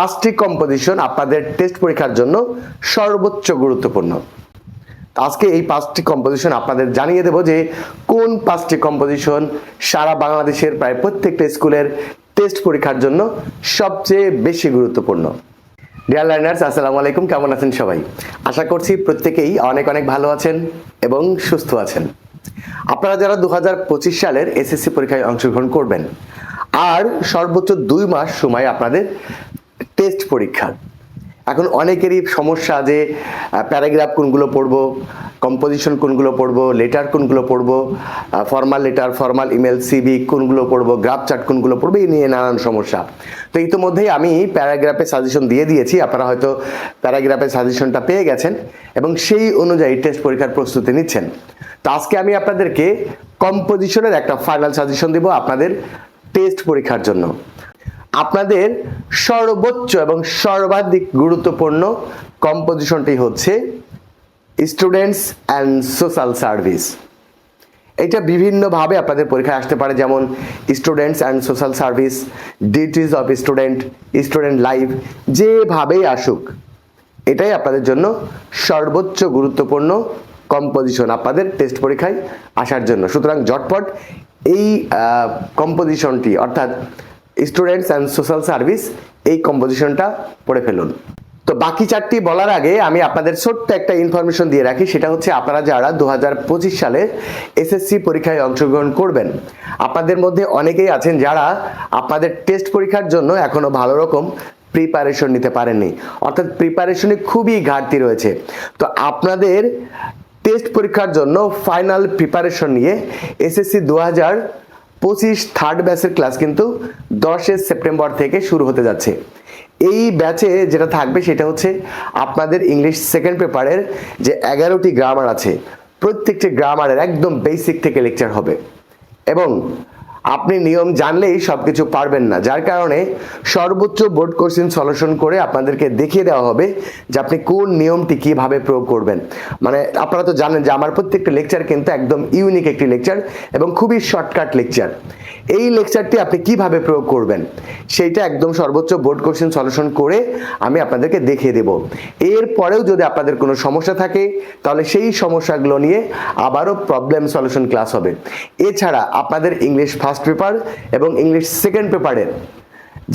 পাঁচটি কম্পোজিশন আপনাদের টেস্ট পরীক্ষার জন্য সর্বোচ্চ গুরুত্বপূর্ণ। আজকে এই পাঁচটি কম্পোজিশন আপনাদের জানিয়ে দেব যে কোন পাঁচটি কম্পোজিশন সারা বাংলাদেশের প্রায় প্রত্যেকটা স্কুলের টেস্ট পরীক্ষার জন্য সবচেয়ে বেশি গুরুত্বপূর্ণ। ডিয়ার লার্নার্স আসসালামু আলাইকুম, কেমন আছেন সবাই? আশা করছি প্রত্যেকেই অনেক অনেক ভালো আছেন এবং সুস্থ আছেন। আপনারা যারা দু হাজার পঁচিশ সালের এসএসসি পরীক্ষায় অংশগ্রহণ করবেন, আর সর্বোচ্চ দুই মাস সময় আপনাদের টেস্ট পরীক্ষার এখন অনেকেরই সমস্যা যে প্যারাগ্রাফ কোনগুলো পড়ব কম্পোজিশন কোনগুলো পড়ব লেটার কোনগুলো পড়ব formal letter formal email CV কোনগুলো পড়ব গ্রাফ চার্ট কোনগুলো পড়ব, এই নিয়ে নানান সমস্যা। তো ইতিমধ্যেই আমি প্যারাগ্রাফে সাজেশন দিয়ে দিয়েছি, আপনারা হয়তো প্যারাগ্রাফের সাজেশনটা পেয়ে গেছেন এবং সেই অনুযায়ী টেস্ট পরীক্ষার প্রস্তুতি নিচ্ছেন। তো আজকে আমি আপনাদেরকে কম্পোজিশনের একটা ফাইনাল সাজেশন দেবো আপনাদের টেস্ট পরীক্ষার জন্য। আপনাদের সর্বোচ্চ এবং সর্বাধিক গুরুত্বপূর্ণ কম্পোজিশনটি হচ্ছে স্টুডেন্টস অ্যান্ড সোশ্যাল সার্ভিস এটা বিভিন্নভাবে আপনাদের পরীক্ষায় আসতে পারে, যেমন students and social service duties of student student life যেভাবেই আসুক। এটাই আপনাদের জন্য সর্বোচ্চ গুরুত্বপূর্ণ কম্পোজিশন আপনাদের টেস্ট পরীক্ষায় আসার জন্য। সুতরাং ঝটপট এই কম্পোজিশনটি অর্থাৎ স্টুডেন্টস অ্যান্ড সোশ্যাল সার্ভিস এই কম্পোজিশনটা পড়ে ফেলুন। তো বাকি চারটি বলার আগে আমি আপনাদের ছোট্ট একটা ইনফরমেশন দিয়ে রাখি, সেটা হচ্ছে আপনারা যারা দু হাজার পঁচিশ সালে এসএসসি পরীক্ষায় অংশগ্রহণ করবেন, আপনাদের মধ্যে অনেকেই আছেন যারা আপনাদের টেস্ট পরীক্ষার জন্য এখনও ভালো রকম প্রিপারেশন নিতে পারেননি। অর্থাৎ প্রিপারেশনে খুবই ঘাটতি রয়েছে। তো আপনাদের টেস্ট পরীক্ষার জন্য ফাইনাল প্রিপারেশন নিয়ে এসএসসি দু হাজার পঁচিশ থার্ড ব্যাচের ক্লাস কিন্তু দশই সেপ্টেম্বর থেকে শুরু হতে যাচ্ছে। এই ব্যাচে যেটা থাকবে সেটা হচ্ছে আপনাদের ইংলিশ সেকেন্ড পেপারের যে এগারোটি গ্রামার আছে, প্রত্যেকটি গ্রামারের একদম বেসিক থেকে লেকচার হবে। এবং আপনি নিয়ম জানলেই সব কিছু পারবেন না। যার কারণে সর্বোচ্চ বোর্ড কোশ্চেন সলিউশন করে আপনাদেরকে দেখিয়ে দেওয়া হবে যে আপনি কোন নিয়মটি কীভাবে প্রয়োগ করবেন। মানে আপনারা তো জানেন যে আমার প্রত্যেকটা লেকচার কিন্তু একদম ইউনিক একটি লেকচার এবং খুবই শর্টকাট লেকচার এই লেকচারটি আপনি কীভাবে প্রয়োগ করবেন, সেইটা একদম সর্বোচ্চ বোর্ড কোশ্চেন সলিউশন করে আমি আপনাদেরকে দেখিয়ে দেব। এরপরেও যদি আপনাদের কোনো সমস্যা থাকে, তাহলে সেই সমস্যাগুলো নিয়ে আবারও প্রবলেম সলিউশন ক্লাস হবে। এছাড়া আপনাদের ইংলিশ ফার্স্ট পেপার এবং ইংলিশ সেকেন্ড পেপারের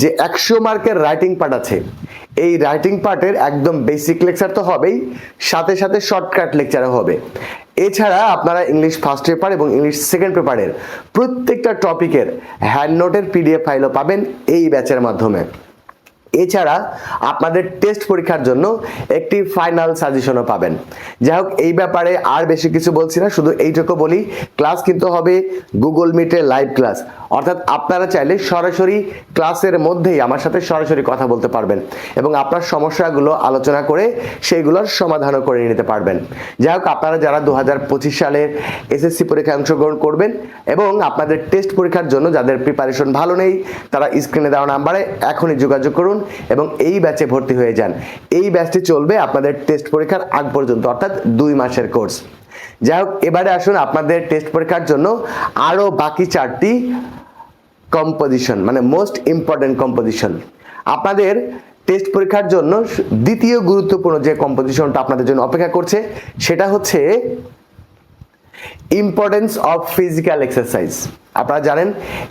যে একশো মার্কের রাইটিং পার্ট আছে, এই রাইটিং পার্টের একদম বেসিক লেকচার তো হবেই, সাথে সাথে শর্টকাট লেকচারও হবে। এছাড়া আপনারা ইংলিশ ফার্স্ট পেপার এবং ইংলিশ সেকেন্ড পেপারের প্রত্যেকটা টপিকের হ্যান্ড নোটের পিডিএফ ফাইলও পাবেন এই ব্যাচের মাধ্যমে। এছাড়া আপনাদের টেস্ট পরীক্ষার জন্য একটি ফাইনাল সাজেশনও পাবেন। যাই হোক এই ব্যাপারে আর বেশি কিছু বলছি না, শুধু এইটুকু বলি ক্লাস কিন্তু হবে গুগল মিটে লাইভ ক্লাস অর্থাৎ আপনারা চাইলে সরাসরি ক্লাসের মধ্যেই আমার সাথে সরাসরি কথা বলতে পারবেন এবং আপনার সমস্যাগুলো আলোচনা করে সেইগুলোর সমাধানও করে নিতে পারবেন। যাই হোক আপনারা যারা দু হাজার পঁচিশ সালের এসএসসি পরীক্ষায় অংশগ্রহণ করবেন এবং আপনাদের টেস্ট পরীক্ষার জন্য যাদের প্রিপারেশন ভালো নেই, তারা স্ক্রিনে দেওয়া নাম্বারে এখনই যোগাযোগ করুন। এবং এই ব্যাচে ভর্তি হয়ে যান। এই ব্যাচটি চলবে আপনাদের টেস্ট পরীক্ষার আগ পর্যন্ত, অর্থাৎ দুই মাসের কোর্স যাই হোক, এবারে আসুন আপনাদের টেস্ট পরীক্ষার জন্য আরও বাকি চারটি কম্পোজিশন মানে মোস্ট ইম্পর্টেন্ট কম্পোজিশন আপনাদের টেস্ট পরীক্ষার জন্য দ্বিতীয় গুরুত্বপূর্ণ যে কম্পোজিশনটা আপনাদের জন্য অপেক্ষা করছে, সেটা হচ্ছে ইম্পর্টেন্স অফ ফিজিক্যাল এক্সারসাইজ আপনারা জানেন,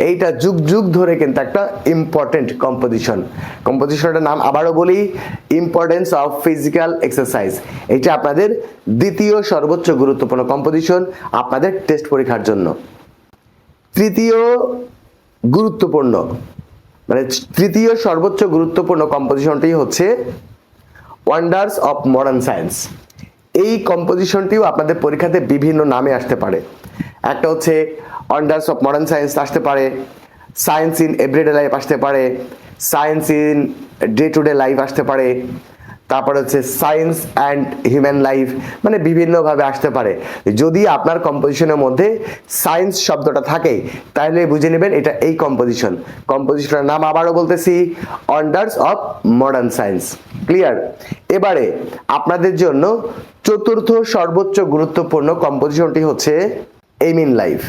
এইটা যুগ যুগ ধরে কিন্তু একটা ইম্পর্টেন্ট কম্পোজিশন কম্পোজিশনটার নাম আবারও বলি ইম্পর্টেন্স অফ ফিজিক্যাল এক্সারসাইজ এটা আপনাদের দ্বিতীয় সর্বোচ্চ গুরুত্বপূর্ণ কম্পোজিশন আপনাদের টেস্ট পরীক্ষার জন্য। তৃতীয় গুরুত্বপূর্ণ মানে তৃতীয় সর্বোচ্চ গুরুত্বপূর্ণ কম্পোজিশনটি হচ্ছে ওয়ান্ডার্স অফ মডার্ন সায়েন্স এই কম্পোজিশনটিও আপনাদের পরীক্ষাতে বিভিন্ন নামে আসতে পারে। একটা হচ্ছে ওয়ান্ডার্স অফ মডার্ন সায়েন্স আসতে পারে সায়েন্স ইন এভরিডে লাইফ আসতে পারে science in day to day life আসতে পারে, তারপর হচ্ছে সায়েন্স অ্যান্ড হিউম্যান লাইফ মানে বিভিন্নভাবে আসতে পারে। যদি আপনার কম্পোজিশনের মধ্যে সায়েন্স শব্দটা থাকে, তাহলে বুঝে নেবেন এটা এই কম্পোজিশন কম্পোজিশনের নাম আবারও বলতেছি wonders of modern science clear এবারে আপনাদের জন্য চতুর্থ সর্বোচ্চ গুরুত্বপূর্ণ কম্পোজিশনটি হচ্ছে এম ইন লাইফ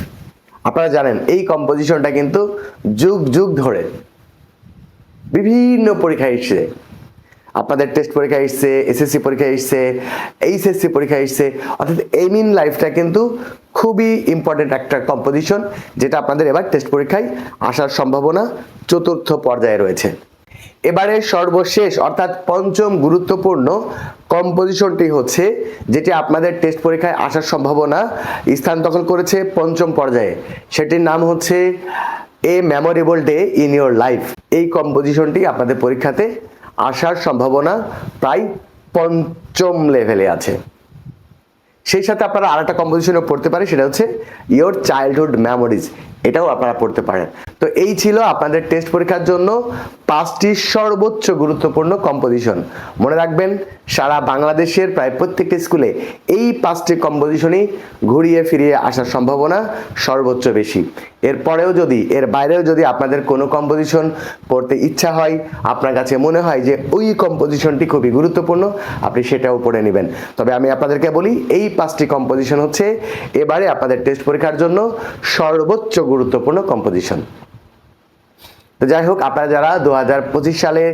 আপনারা জানেন, এই কম্পোজিশনটা কিন্তু যুগ যুগ ধরে বিভিন্ন পরীক্ষা এসছে। আপনাদের টেস্ট পরীক্ষা এসছে এসএসসি পরীক্ষা এসছে এইচএসসি পরীক্ষা এসছে, অর্থাৎ এম ইন লাইফটা কিন্তু খুবই ইম্পর্টেন্ট একটা কম্পোজিশন যেটা আপনাদের এবার টেস্ট পরীক্ষায় আসার সম্ভাবনা চতুর্থ পর্যায়ে রয়েছে। এবারে সর্বশেষ, অর্থাৎ পঞ্চম গুরুত্বপূর্ণ কম্পোজিশনটি হচ্ছে, যেটি আপনাদের টেস্ট পরীক্ষায় আসার সম্ভাবনা স্থান দখল করেছে পঞ্চম পর্যায়ে। সেটির নাম হচ্ছে a memorable day in your life এই কম্পোজিশনটি আপনাদের পরীক্ষাতে আসার সম্ভাবনা প্রায় পঞ্চম লেভেলে আছে। সেই সাথে আপনারা আরেকটা কম্পোজিশনও পড়তে পারে সেটা হচ্ছে ইয়োর চাইল্ডহুড মেমোরিজ এটাও আপনারা পড়তে পারেন। তো এই ছিল আপনাদের টেস্ট পরীক্ষার জন্য পাঁচটি সর্বোচ্চ গুরুত্বপূর্ণ কম্পোজিশন মনে রাখবেন, সারা বাংলাদেশের প্রায় প্রত্যেকটি স্কুলে এই পাঁচটি কম্পোজিশনই ঘুরিয়ে ফিরিয়ে আসার সম্ভাবনা সর্বোচ্চ বেশি। এরপরেও যদি, এর বাইরেও যদি আপনাদের কোনো কম্পোজিশন পড়তে ইচ্ছা হয়, আপনার কাছে মনে হয় যে ওই কম্পোজিশনটি খুবই গুরুত্বপূর্ণ, আপনি সেটাও পড়ে নেবেন। তবে আমি আপনাদেরকে বলি, এই পাঁচটি কম্পোজিশন হচ্ছে, এবারে আপনাদের টেস্ট পরীক্ষার জন্য সর্বোচ্চ গুরুত্বপূর্ণ কম্পোজিশন তো যাই হোক আপনারা যারা দু হাজার পঁচিশ সালে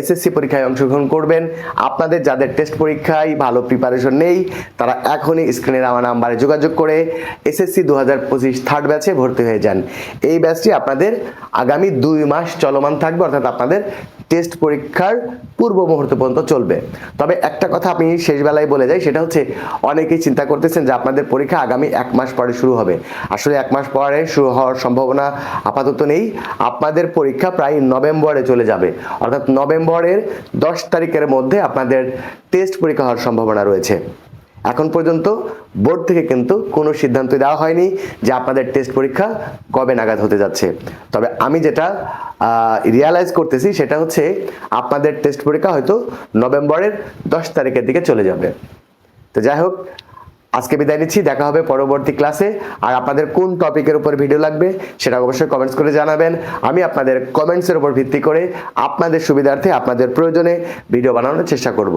এসএসসি পরীক্ষায় অংশগ্রহণ করবেন, আপনাদের যাদের টেস্ট পরীক্ষায় ভালো প্রিপারেশন নেই, তারা এখনই স্ক্রিনের আমার নাম্বারে যোগাযোগ করে এসএসসি দু হাজার পঁচিশ থার্ড ব্যাচে ভর্তি হয়ে যান। এই ব্যাচটি আপনাদের আগামী দুই মাস চলমান থাকবে, অর্থাৎ আপনাদের টেস্ট পরীক্ষার পূর্ব মুহূর্ত পর্যন্ত চলবে। তবে একটা কথা আমি শেষবেলায় বলে যাই, সেটা হচ্ছে অনেকেই চিন্তা করতেছেন যে আপনাদের পরীক্ষা আগামী এক মাস পরে শুরু হবে। আসলে এক মাস পরে শুরু হওয়ার সম্ভাবনা আপাতত নেই। আপনাদের পরীক্ষা প্রায় নভেম্বরে চলে যাবে। অর্থাৎ নভেম্বরের দশ তারিখের মধ্যে আপনাদের টেস্ট পরীক্ষা হওয়ার সম্ভাবনা রয়েছে। এখন পর্যন্ত বোর্ড থেকে কিন্তু কোনো সিদ্ধান্ত দেওয়া হয়নি যে আপনাদের টেস্ট পরীক্ষা কবে নাগাদ হতে যাচ্ছে। তবে আমি যেটা রিয়ালাইজ করতেছি সেটা হচ্ছে আপনাদের টেস্ট পরীক্ষা হয়তো নভেম্বরের দশ তারিখের দিকে চলে যাবে। তো যাই হোক, আজকে বিদায় নিচ্ছি, দেখা হবে পরবর্তী ক্লাসে। আর আপনাদের কোন টপিকের উপর ভিডিও লাগবে সেটা অবশ্যই কমেন্টস করে জানাবেন। আমি আপনাদের কমেন্টসের উপর ভিত্তি করে আপনাদের সুবিধার্থে, আপনাদের প্রয়োজনে ভিডিও বানানোর চেষ্টা করব।